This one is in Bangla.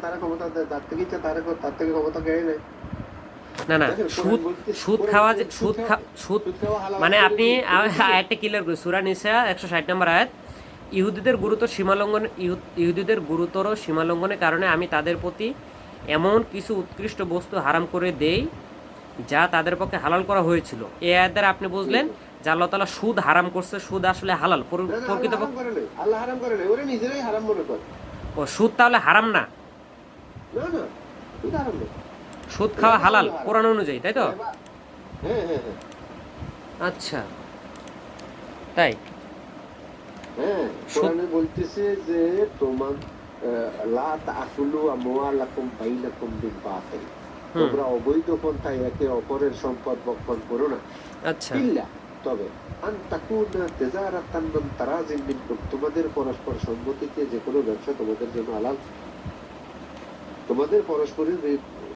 তারা ক্ষমতা দেয়, থেকে ইচ্ছা তারা তার থেকে ক্ষমতা কেড়ে নেয়। না না সুদ সুদ খাওয়া যে সুদ সুদ মানে আপনি। আয়াতটা ক্লিয়ার করে সুরা নিসা একশো ষাট নম্বর আয়াত। ইহুদিদের গুরুতর সীমালঙ্ঘন ইহুদিদের গুরুতর সীমালঙ্ঘনের কারণে আমি তাদের প্রতি এমন কিছু উৎকৃষ্ট বস্তু হারাম করে দেই যা তাদের পক্ষে হালাল করা হয়েছিল। এ আয়াত দ্বারা আপনি বুঝলেন যে আল্লাহ তালা সুদ হারাম করছে সুদ আসলে হালাল। প্রকৃত। আল্লাহ হারাম করে নিজেরাই হারাম মনে করে। ও সুদ তাহলে হারাম না। না না সুদ সুদ খাওয়া হালাল কোরআন অনুযায়ী তাই তো? হ্যাঁ হ্যাঁ হ্যাঁ আচ্ছা। তাই? হ্যাঁ কোরআনে বলতেছে যে তোমার লা তাকুলু আমওয়ালাকুম বাইনাকুম বিল বাতিল। তোমরা অবৈধ পন্থায় একে অপরের সম্পদ বক্ষণ করো না। আচ্ছা। ইল্লা তবে আন তাকুনা তিজারাতান মান তারাজিন মিনকুম তোমাদের পরস্পর সম্মতিতে যে কোনো ব্যবসা তোমাদের জন্য হালাল। তোমাদের পরস্পরের